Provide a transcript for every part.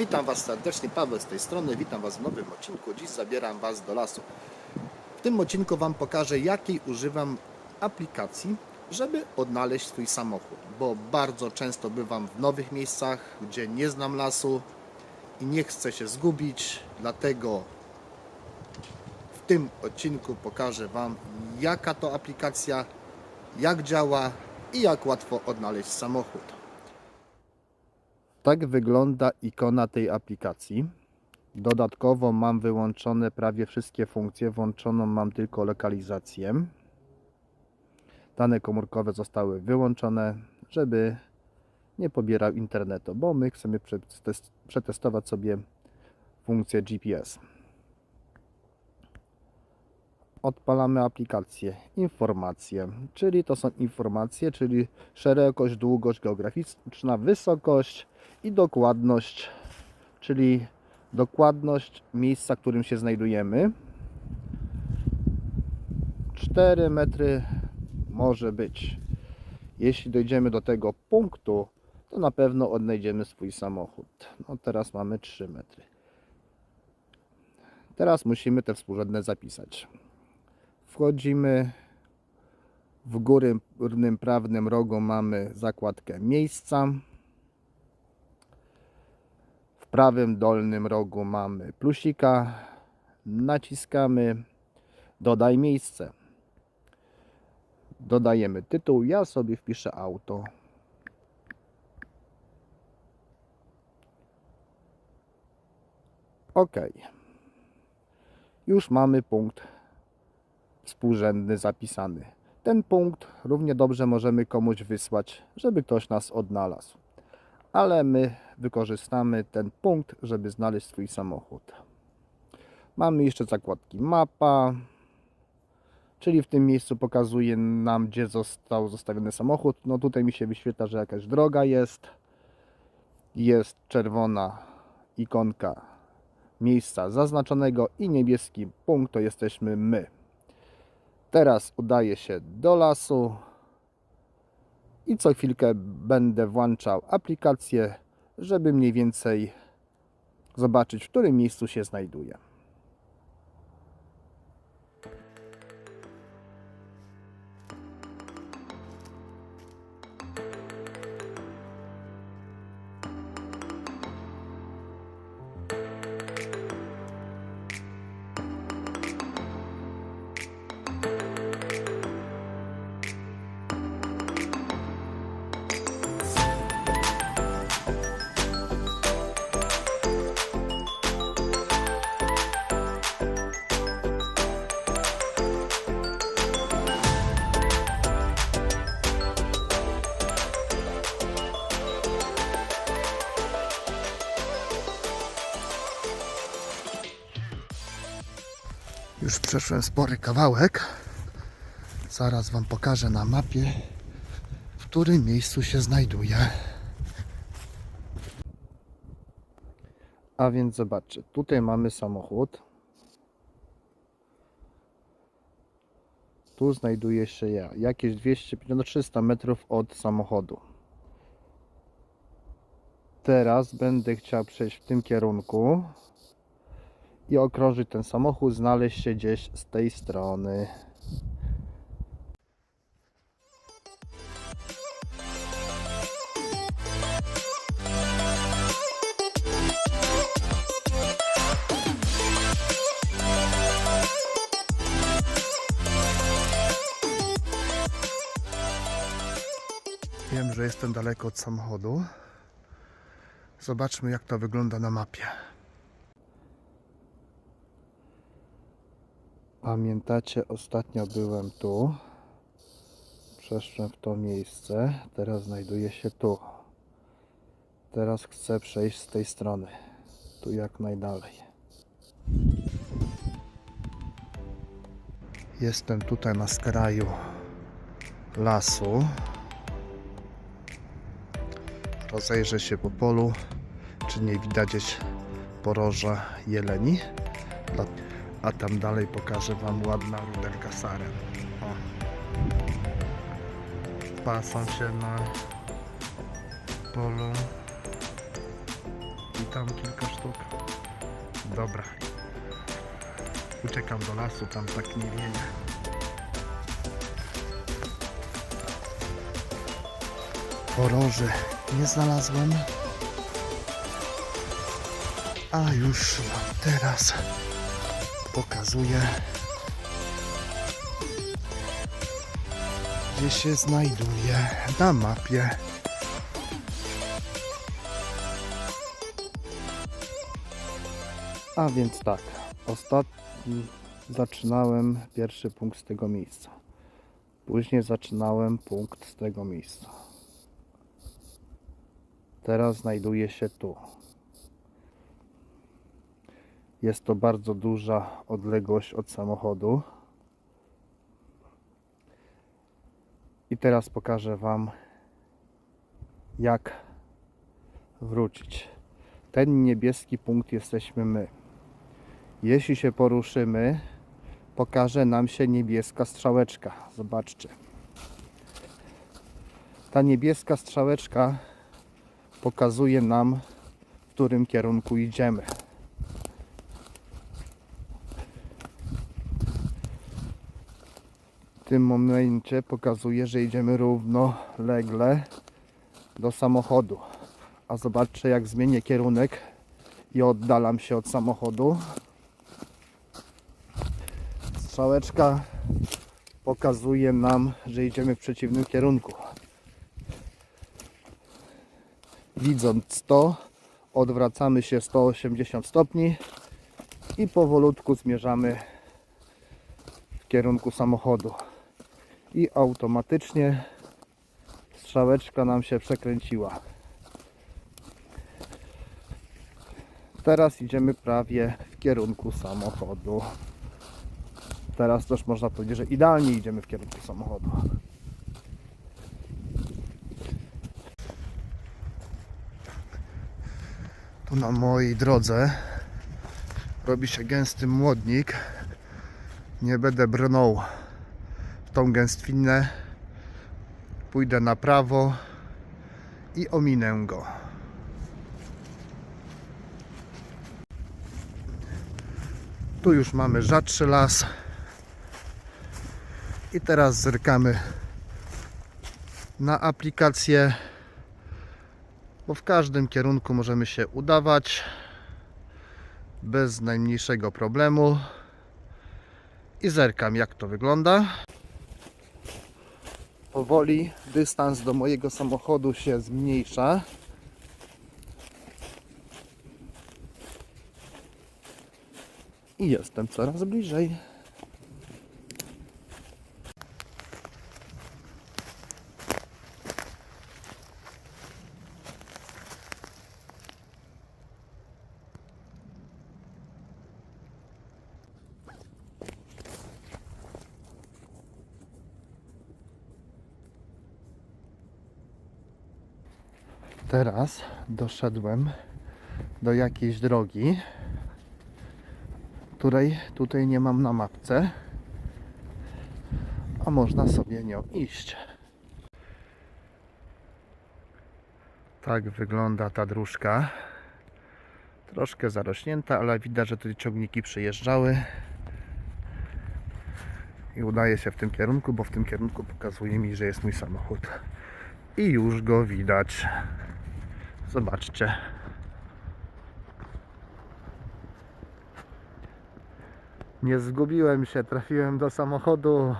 Witam Was serdecznie, Paweł z tej strony. Witam Was w nowym odcinku. Dziś zabieram Was do lasu. W tym odcinku Wam pokażę, jakiej używam aplikacji, żeby odnaleźć swój samochód. Bo bardzo często bywam w nowych miejscach, gdzie nie znam lasu i nie chcę się zgubić. Dlatego w tym odcinku pokażę Wam, jaka to aplikacja, jak działa i jak łatwo odnaleźć samochód. Tak wygląda ikona tej aplikacji. Dodatkowo mam wyłączone prawie wszystkie funkcje, włączoną mam tylko lokalizację. Dane komórkowe zostały wyłączone, żeby nie pobierał internetu, bo my chcemy przetest- przetestować sobie funkcję GPS. Odpalamy aplikację informacje, czyli to są informacje, czyli szerokość, długość geograficzna, wysokość i dokładność, czyli dokładność miejsca, w którym się znajdujemy. 4 metry może być. Jeśli dojdziemy do tego punktu, to na pewno odnajdziemy swój samochód. No teraz mamy 3 metry. Teraz musimy te współrzędne zapisać. Wchodzimy w górnym, prawym rogu mamy zakładkę miejsca. W prawym dolnym rogu mamy plusika. Naciskamy dodaj miejsce. Dodajemy tytuł. Ja sobie wpiszę auto. OK. Już mamy punkt współrzędny zapisany. Ten punkt równie dobrze możemy komuś wysłać, żeby ktoś nas odnalazł. Ale my wykorzystamy ten punkt, żeby znaleźć swój samochód. Mamy jeszcze zakładki mapa, czyli w tym miejscu pokazuje nam, gdzie został zostawiony samochód. No tutaj mi się wyświetla, że jakaś droga jest. Jest czerwona ikonka miejsca zaznaczonego i niebieski punkt to jesteśmy my. Teraz udaję się do lasu i co chwilkę będę włączał aplikację, żeby mniej więcej zobaczyć, w którym miejscu się znajduję. Już przeszłem spory kawałek. Zaraz Wam pokażę na mapie, w którym miejscu się znajduję. A więc zobaczcie, tutaj mamy samochód. Tu znajduje się ja, jakieś 250-300 metrów od samochodu. Teraz będę chciał przejść w tym kierunku i okrążyć ten samochód, znaleźć się gdzieś z tej strony. Wiem, że jestem daleko od samochodu. Zobaczmy, jak to wygląda na mapie. Pamiętacie, ostatnio byłem tu. Przeszłem w to miejsce. Teraz znajduję się tu. Teraz chcę przejść z tej strony. Tu jak najdalej. Jestem tutaj na skraju lasu. Rozejrzę się po polu, czy nie widać poroża jeleni. A tam dalej pokażę Wam ładna ruderka saren. O. Pasą się na polu. I tam kilka sztuk. Dobra. Uciekam do lasu, tam tak nie wieje. Poroży nie znalazłem. A już wam teraz pokazuję, gdzie się znajduje na mapie. A więc tak, ostatni zaczynałem pierwszy punkt z tego miejsca. Później zaczynałem punkt z tego miejsca. Teraz znajduję się tu. Jest to bardzo duża odległość od samochodu. I teraz pokażę Wam, jak wrócić. Ten niebieski punkt jesteśmy my. Jeśli się poruszymy, pokaże nam się niebieska strzałeczka. Zobaczcie. Ta niebieska strzałeczka pokazuje nam, w którym kierunku idziemy. Tym momencie pokazuje, że idziemy równolegle do samochodu. A zobaczcie, jak zmienię kierunek i oddalam się od samochodu. Strzałeczka pokazuje nam, że idziemy w przeciwnym kierunku. Widząc to, odwracamy się 180 stopni i powolutku zmierzamy w kierunku samochodu. I automatycznie strzałeczka nam się przekręciła. Teraz idziemy prawie w kierunku samochodu. Teraz też można powiedzieć, że idealnie idziemy w kierunku samochodu. Tu na mojej drodze robi się gęsty młodnik. Nie będę brnął tą gęstwinę. Pójdę na prawo i ominę go. Tu już mamy rzadszy las. I teraz zerkamy na aplikację, bo w każdym kierunku możemy się udawać bez najmniejszego problemu. I zerkam jak to wygląda. Powoli dystans do mojego samochodu się zmniejsza. I jestem coraz bliżej. Teraz doszedłem do jakiejś drogi, której tutaj nie mam na mapce, a można sobie nią iść. Tak wygląda ta dróżka. Troszkę zarośnięta, ale widać, że tutaj ciągniki przyjeżdżały. I udaje się w tym kierunku, bo w tym kierunku pokazuje mi, że jest mój samochód. I już go widać. Zobaczcie. Nie zgubiłem się, trafiłem do samochodu.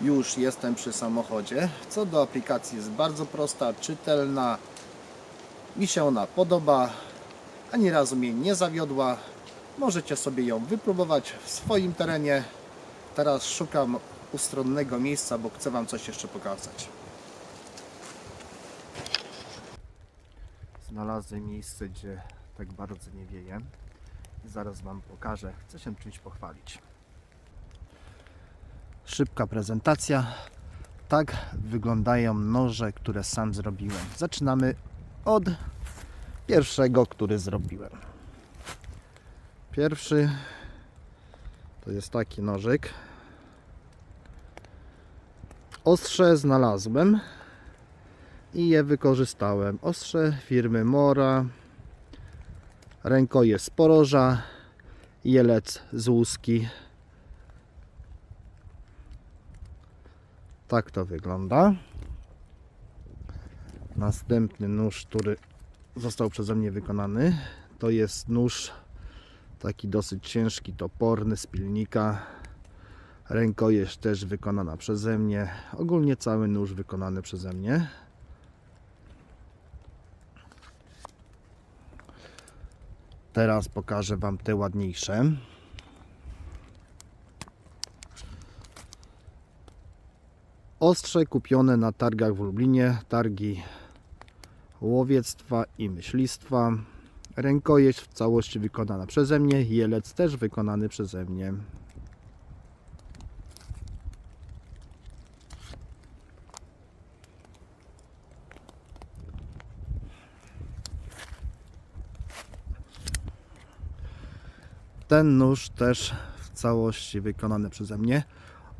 Już jestem przy samochodzie. Co do aplikacji jest bardzo prosta, czytelna. Mi się ona podoba. Ani razu mnie nie zawiodła. Możecie sobie ją wypróbować w swoim terenie. Teraz szukam ustronnego miejsca, bo chcę Wam coś jeszcze pokazać. Znalazłem miejsce, gdzie tak bardzo nie wieje. Zaraz Wam pokażę. Chcę się czymś pochwalić. Szybka prezentacja. Tak wyglądają noże, które sam zrobiłem. Zaczynamy od pierwszego, który zrobiłem. Pierwszy to jest taki nożyk. Ostrze znalazłem. i je wykorzystałem. Ostrze firmy Mora, rękojeść z poroża, jelec z łuski. Tak to wygląda. Następny nóż, który został przeze mnie wykonany, to jest nóż taki dosyć ciężki, toporny z pilnika. Rękojeść też wykonana przeze mnie. Ogólnie cały nóż wykonany przeze mnie. Teraz pokażę Wam te ładniejsze. Ostrze kupione na targach w Lublinie, targi łowiectwa i myślistwa. Rękojeść w całości wykonana przeze mnie, jelec też wykonany przeze mnie. Ten nóż też w całości wykonany przeze mnie.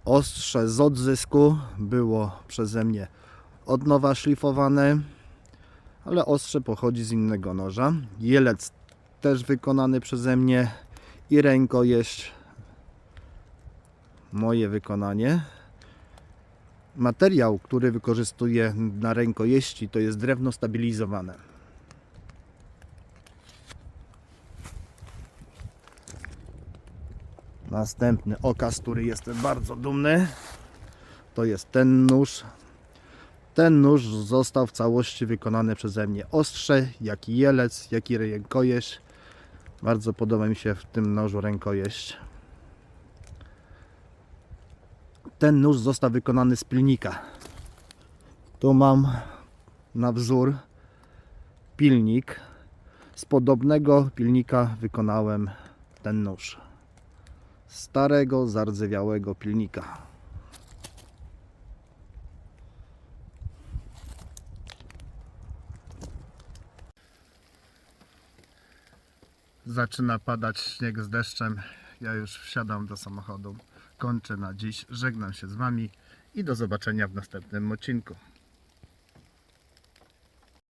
Ostrze z odzysku było przeze mnie od nowa szlifowane, ale ostrze pochodzi z innego noża. Jelec też wykonany przeze mnie i rękojeść moje wykonanie. Materiał, który wykorzystuję na rękojeści to jest drewno stabilizowane. Następny okaz, który jestem bardzo dumny, to jest ten nóż. Ten nóż został w całości wykonany przeze mnie. Ostrze, jak i jelec, jak i rękojeść. Bardzo podoba mi się w tym nożu rękojeść. Ten nóż został wykonany z pilnika. Tu mam na wzór pilnik. Z podobnego pilnika wykonałem ten nóż starego, zardzewiałego pilnika. Zaczyna padać śnieg z deszczem. Ja już wsiadam do samochodu. Kończę na dziś. Żegnam się z Wami i do zobaczenia w następnym odcinku.